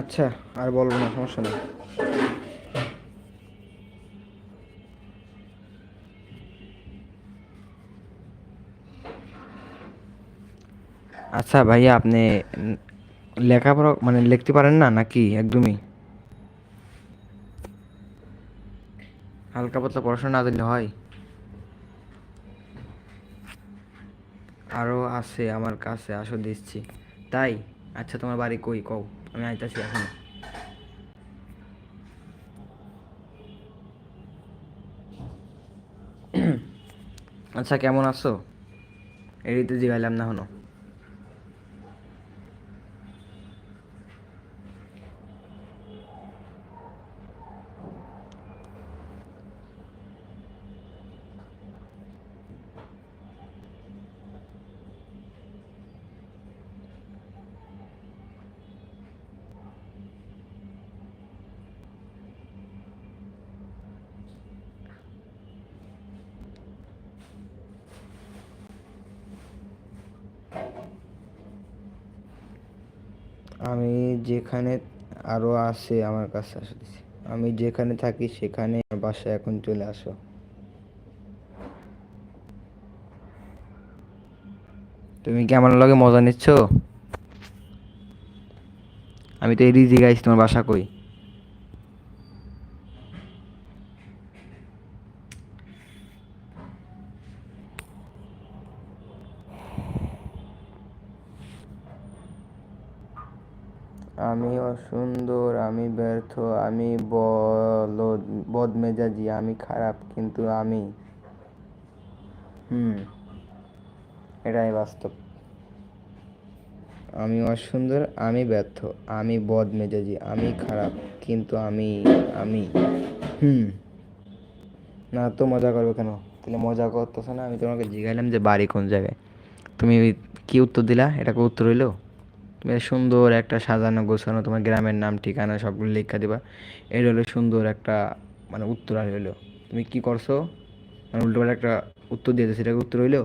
আচ্ছা আর বলব না, সমস্যা নেই। আচ্ছা ভাইয়া, আপনি লেখাপড়া মানে লিখতে পারেন না, নাকি একদমই? হালকা পাতলা পড়াশোনা না দিলে হয়? আরও আছে আমার কাছে, আসো দিচ্ছি। তাই? আচ্ছা তোমার বাড়ি কই? কও, আমি আইতাছি এখন। আচ্ছা কেমন আছো? এই তো জিগাইলাম না হনো আমি যেখানে আরও আছে আমার কাছে আসলে আমি যেখানে থাকি সেখানে বাসায় এখন চলে আসো। তুমি কি আমার লগে মজা নিচ্ছ? আমি তো এরই জিগাইছি তোমার বাসা কই? আমি অসুন্দর, আমি ব্যর্থ, আমি বদমেজাজি, আমি খারাপ, কিন্তু আমি হুম, এটাই বাস্তব। আমি অসুন্দর, আমি ব্যর্থ, আমি বদমেজাজি, আমি খারাপ, কিন্তু আমি আমি হুম। না, তো মজা করবে কেন? তাহলে মজা করতেছো না? আমি তোমাকে জিগাইলাম যে বাড়ি কোন জায়গায়। তুমি কি উত্তর দিলা? এটা কি উত্তর হইল? সুন্দর একটা সাজানো গোছানো, তোমার গ্রামের নাম, ঠিকানা সবগুলো লেখা দিবা। এটা হলো সুন্দর একটা মানে উত্তর আর হইল তুমি কি করছ? মানে উল্টোপাল্টা একটা উত্তর দিয়েছ সেটাকে উত্তর হইল?